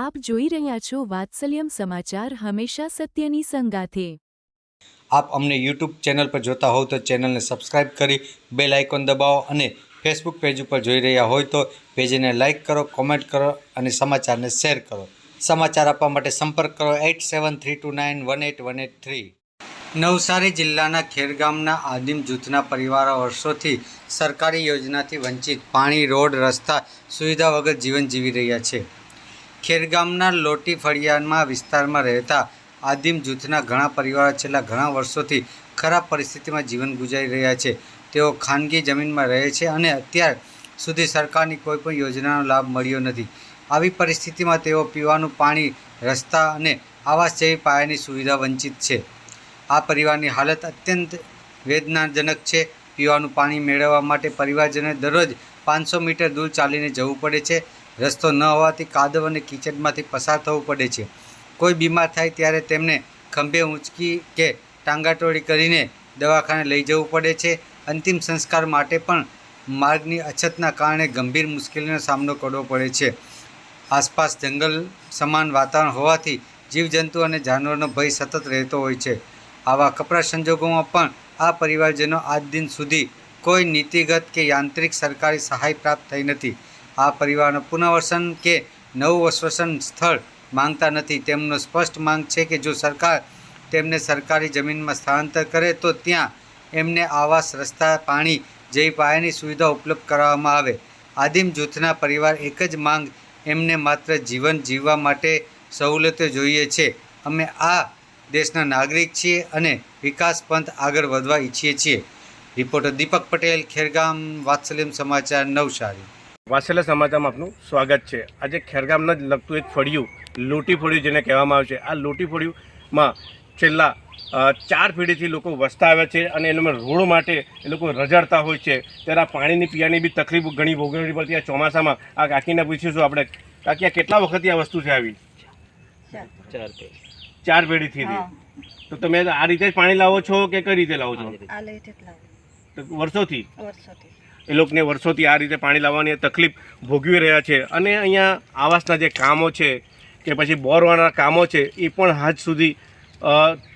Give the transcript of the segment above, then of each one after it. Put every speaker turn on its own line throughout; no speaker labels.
આપ જોઈ રહ્યા છો વાત્સલ્યમ સમાચાર હંમેશા સત્યની સંગાથે.
આપ અમને યુટ્યુબ ચેનલ પર જોતા હોવ તો ચેનલને સબસ્ક્રાઇબ કરી બેલ આઇકોન દબાવો અને ફેસબુક પેજ ઉપર જોઈ રહ્યા હોય તો પેજને લાઇક કરો, કોમેન્ટ કરો અને સમાચારને શેર કરો. સમાચાર આપવા માટે સંપર્ક કરો eight seven three two nine one eight one eight three. Navsari જિલ્લાના ખેરગામના આદિમ જૂથના પરિવારો વર્ષોથી સરકારી યોજનાથી વંચિત પાણી, રોડ, રસ્તા સુવિધા વગર જીવન જીવી રહ્યા છે. ખેરગામના લોટી ફળિયામાં વિસ્તારમાં રહેતા આદિમ જૂથના ઘણા પરિવારો છેલ્લા ઘણા વર્ષોથી ખરાબ પરિસ્થિતિમાં જીવન ગુજારી રહ્યા છે. તેઓ ખાનગી જમીનમાં રહે છે અને અત્યાર સુધી સરકારની કોઈ પણ યોજનાનો લાભ મળ્યો નથી. આવી પરિસ્થિતિમાં તેઓ પીવાનું પાણી, રસ્તા અને આવાસ જેવી પાયાની સુવિધા વંચિત છે. આ પરિવારની હાલત અત્યંત વેદનાજનક છે. પીવાનું પાણી મેળવવા માટે પરિવારજને દરરોજ પાંચસો મીટર દૂર ચાલીને જવું પડે છે. રસ્તો ન હોવાથી કાદવ અને કીચડમાંથી પસાર થવું પડે છે. કોઈ બીમાર થાય ત્યારે તેમને ખંભે ઊંચકી કે ટાંગાટોળી કરીને દવાખાને લઈ જવું પડે છે. અંતિમ સંસ્કાર માટે પણ માર્ગની અછતના કારણે ગંભીર મુશ્કેલીનો સામનો કરવો પડે છે. આસપાસ જંગલ સમાન વાતાવરણ હોવાથી જીવજંતુ અને જાનવરનો ભય સતત રહેતો હોય છે. આવા કપરા સંજોગોમાં પણ આ પરિવારજનો આજ દિન સુધી કોઈ નીતિગત કે યાંત્રિક સરકારી સહાય પ્રાપ્ત થઈ નથી. આ પરિવારનું પુનઃવસન કે નવું વસવસન સ્થળ માંગતા નથી. તેમનો સ્પષ્ટ માંગ છે કે જો સરકાર તેમને સરકારી જમીનમાં સ્થળાંતર કરે, તો ત્યાં એમને આવાસ, રસ્તા, પાણી જેવી પાયાની સુવિધા ઉપલબ્ધ કરાવવામાં આવે. આદિમ જૂથના પરિવાર એક જ માંગ એમને માત્ર જીવન જીવવા માટે સવલતો જોઈએ છે. અમે આ દેશના નાગરિક છીએ અને વિકાસ પંથ આગળ વધવા ઈચ્છીએ છીએ. રિપોર્ટર દીપક પટેલ, ખેરગામ, વાત્સલ્યમ સમાચાર, નવસારી.
વાસેલા સમાચારમાં આપનું સ્વાગત છે. આજે ખેરગામને જ લગતું એક ફળિયું લોટી ફળિયું જેને કહેવામાં આવે છે. આ લોટી ફળિયુંમાં છેલ્લા ચાર પેઢીથી લોકો વસતા આવ્યા છે અને એના રોડ માટે એ લોકો રઝળતા હોય છે. ત્યારે આ પાણીની પીવાની બી તકલીફ ઘણી ભોગવવી પડતી. આ ચોમાસામાં આ કાકીને પૂછીશું આપણે કાકી આ કેટલા વખતથી આ વસ્તુ છે આવી? ચાર પેઢીથી તો તમે આ રીતે જ પાણી લાવો છો કે કઈ રીતે લાવો છો? વર્ષોથી?
વર્ષોથી.
એ લોકોને વર્ષોથી આ રીતે પાણી લાવવાની તકલીફ ભોગવી રહ્યા છે. અને અહીંયા આવાસના જે કામો છે કે પછી બોરવાના કામો છે, એ પણ આજ સુધી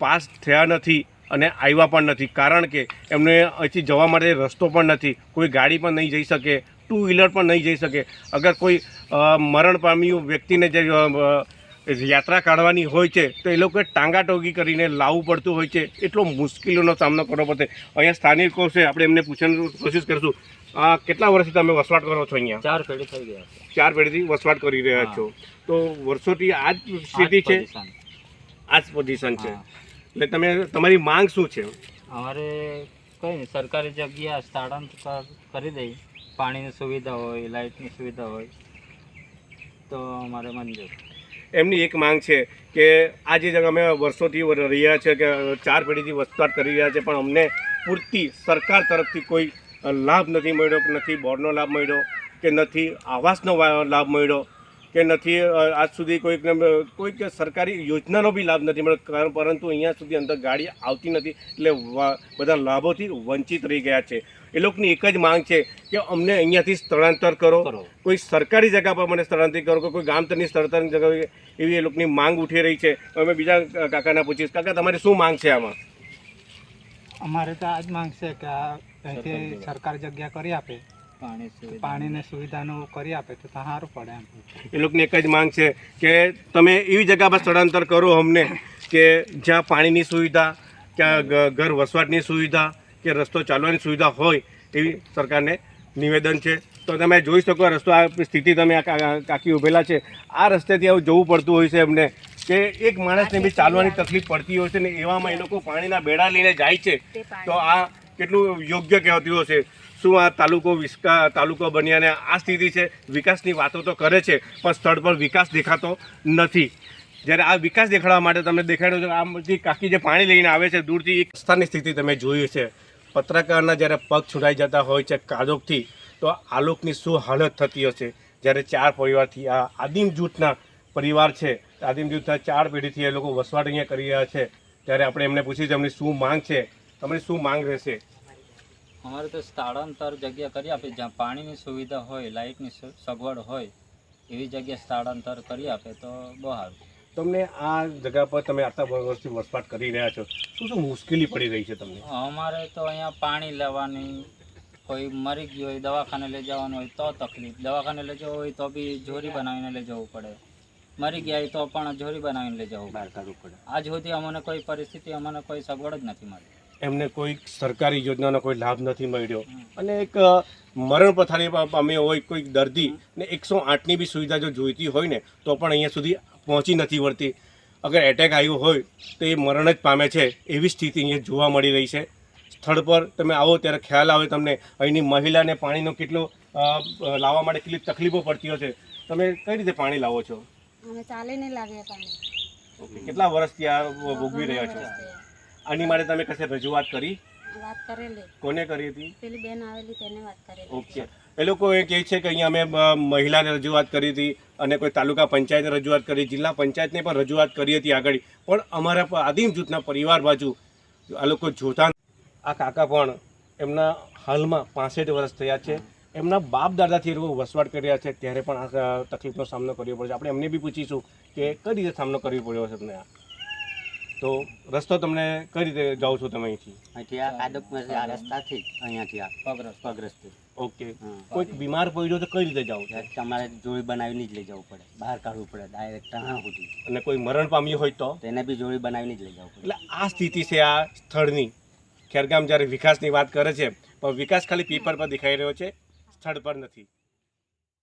પાસ થયા નથી અને આવ્યા પણ નથી. કારણ કે એમને અહીંથી જવા માટે રસ્તો પણ નથી. કોઈ ગાડી પણ નહીં જઈ શકે, ટુ વ્હીલર પણ નહીં જઈ શકે. અગર કોઈ મરણ પામ્યું વ્યક્તિને જે યાત્રા કાઢવાની હોય છે તો એ લોકોએ ટાંગાટોગી કરીને લાવવું પડતું હોય છે. એટલો મુશ્કેલીનો સામનો કરવો પડે. અહીંયા સ્થાનિકો છે આપણે એમને પૂછવાની કોશિશ કરીશું. આ કેટલા વર્ષથી તમે વસવાટ કરો છો અહીંયા?
ચાર પેઢી થઈ ગયા
ચાર પેઢીથી વસવાટ કરી રહ્યા છો. તો વર્ષોથી આ જ સ્થિતિ છે. આ જ પોઝિશન છે. એટલે તમે તમારી માંગ શું છે?
અમારે કઈ નહીં સરકારી જગ્યા સ્થળાંતર કરી દઈ પાણીની સુવિધા હોય લાઇટની સુવિધા હોય તો અમારે મંજૂર.
એમની એક માંગ છે કે આ જે અમે વર્ષોથી રહ્યા છે કે ચાર પેઢીથી વસવાટ કરી રહ્યા છે, પણ અમને પૂરતી સરકાર તરફથી કોઈ લાભ નથી મળ્યો કે નથી, બોર્ડનો લાભ મળ્યો કે નથી, આવાસનો લાભ મળ્યો. કે નથી આજ સુધી કોઈકને કોઈક સરકારી યોજનાનો બી લાભ નથી મળ્યો પરંતુ અહીંયા સુધી અંદર ગાડી આવતી નથી એટલે બધા લાભોથી વંચિત રહી ગયા છે. એ લોકોની એક જ માંગ છે કે અમને અહીંયાથી સ્થળાંતર કરો.
કરો.
કોઈ સરકારી જગ્યા પર મને સ્થળાંતરિત કરો કે કોઈ ગામતરની સ્થળાંતરની જગ્યા એવી એ લોકોની માંગ ઉઠી રહી છે. અમે બીજા કાકાના પૂછીશ. કાકા તમારી શું માંગ છે આમાં?
અમારે તો આ જ માંગ છે કે
સરકારી જગ્યા.
સરકાર જગ્યા કરી આપે. પાણીની સુવિધાનું કરી આપે તો સારું પડે એમ.
એ લોકોની એક જ માંગ છે કે તમે એવી જગ્યા પર સ્થળાંતર કરો અમને કે જ્યાં પાણીની સુવિધા ક્યાં ઘર વસવાટની સુવિધા કે રસ્તો ચાલવાની સુવિધા હોય એવી સરકારને નિવેદન છે. તો તમે જોઈ શકો રસ્તો આ સ્થિતિ તમે કાકી ઉભેલા છે. આ રસ્તેથી આવું જવું પડતું હોય છે એમને કે એક માણસને બી ચાલવાની તકલીફ પડતી હોય છે ને એવામાં એ લોકો પાણીના બેડા લઈને જાય છે. તો આ કેટલું યોગ્ય કહેવાતું હશે? શું આ તાલુકો વિસ્કા, તાલુકો બન્યાને આ સ્થિતિ છે? વિકાસની વાતો તો કરે છે, પણ સ્થળ પર વિકાસ દેખાતો નથી. જ્યારે આ વિકાસ દેખાડવા માટે તમે દેખાડ્યો છો, આમ બધી કાકી જે પાણી લઈને આવે છે, દૂરથી એક સ્થાનની સ્થિતિ તમે જોયું છે. પત્રકારના જ્યારે પગ છૂટાઈ જતા હોય છે કાદોકથી તો આલોકની શું હાલત થતી હશે? જ્યારે ચાર પરિવારથી આ આદિમ જૂથના પરિવાર છે, આદિમ જૂથના ચાર પેઢીથી એ લોકો વસવાટ અહીંયા કરી રહ્યા છે. ત્યારે આપણે એમને પૂછીશું એમની શું માંગ છે? તમારી શું માંગ રહેશે?
અમારે તો સ્થળાંતર જગ્યા કરી આપે. જ્યાં પાણીની સુવિધા હોય લાઇટની સગવડ હોય એવી જગ્યાએ સ્થળાંતર કરી આપે તો બહુ સારું.
તમને આ જગ્યા પર તમે આટલા વર્ષથી વસવાટ કરી રહ્યા છો. શું શું મુશ્કેલી પડી રહી છે તમને?
અમારે તો અહીંયા પાણી લેવાની કોઈ મરી ગયું હોય દવાખાને લઈ જવાનું હોય તો તકલીફ. દવાખાને લઈ જવું હોય તો બી જોરી બનાવીને લઈ જવું પડે. મરી ગયા હોય તો પણ જોરી બનાવીને લઈ જવું બહાર કાઢવું પડે. આજ સુધી અમને કોઈ પરિસ્થિતિ અમને કોઈ સગવડ જ નથી મળી.
એમને કોઈ સરકારી યોજનાનો કોઈ લાભ નથી મળ્યો. અને એક મરણ પથારી પામે હોય કોઈ દર્દી ને એકસો આઠની બી સુવિધા જો જોઈતી હોય ને તો પણ અહીંયા સુધી પહોંચી નથી વળતી. અગર એટેક આવ્યો હોય તો એ મરણ જ પામે છે એવી સ્થિતિ અહીંયા જોવા મળી રહી છે. સ્થળ પર તમે આવો ત્યારે ખ્યાલ આવે તમને અહીંની મહિલાને પાણીનો કેટલો લાવવા માટે કેટલી તકલીફો પડતી હશે તમે કઈ રીતે પાણી લાવો છો?
અમે ચાલીને લાવીએ પાણી.
ઓકે કેટલા વર્ષથી આ ભોગવી રહ્યા છો? આની માટે તમે કશે રજૂઆત કરી?
વાત કરેલી.
કોને કરી હતી?
પેલી બેન આવેલી તેને વાત કરેલી.
ઓકે. એ લોકો એ કહે છે કે અહીંયા અમે મહિલાને રજૂઆત કરી હતી અને કોઈ તાલુકા પંચાયતને રજૂઆત કરી જિલ્લા પંચાયતને પણ રજૂઆત કરી હતી આગળ. પણ અમારા આદિમ જૂથના પરિવાર બાજુ આ લોકો જોતા આ કાકા પણ એમના હાલમાં પાસઠ વર્ષ થયા છે. એમના બાપ દાદાથી એ લોકો વસવાટ કર્યા છે. ત્યારે પણ આ તકલીફનો સામનો કરવો પડે છે આપણે એમને બી પૂછીશું કે કઈ રીતે સામનો કરવો પડ્યો છે તમને આ? તો રસ્તો તમને કઈ રીતે જાઓ છો તમે અહીંથી?
અહીંથી આ કાદકમાંથી આ રસ્તાથી અહીંયાથી આ
પગરસ.
પગરસ્તી
ઓકે. કોઈક બીમાર પડ્યો તો કઈ રીતે જાઓ છો?
તમારે જોડી બનાવીને જ લઈ જવું પડે. બહાર કાઢવું પડે ડાયરેક્ટ ત્યાં સુધી.
અને કોઈ મરણ પામ્યું હોય તો?
તેને બી જોડી બનાવીને જ લઈ જવું પડે.
એટલે આ સ્થિતિ છે આ સ્થળની. ખેરગામ જ્યારે વિકાસની વાત કરે છે પણ વિકાસ ખાલી પેપર પર દેખાઈ રહ્યો છે સ્થળ પર નથી.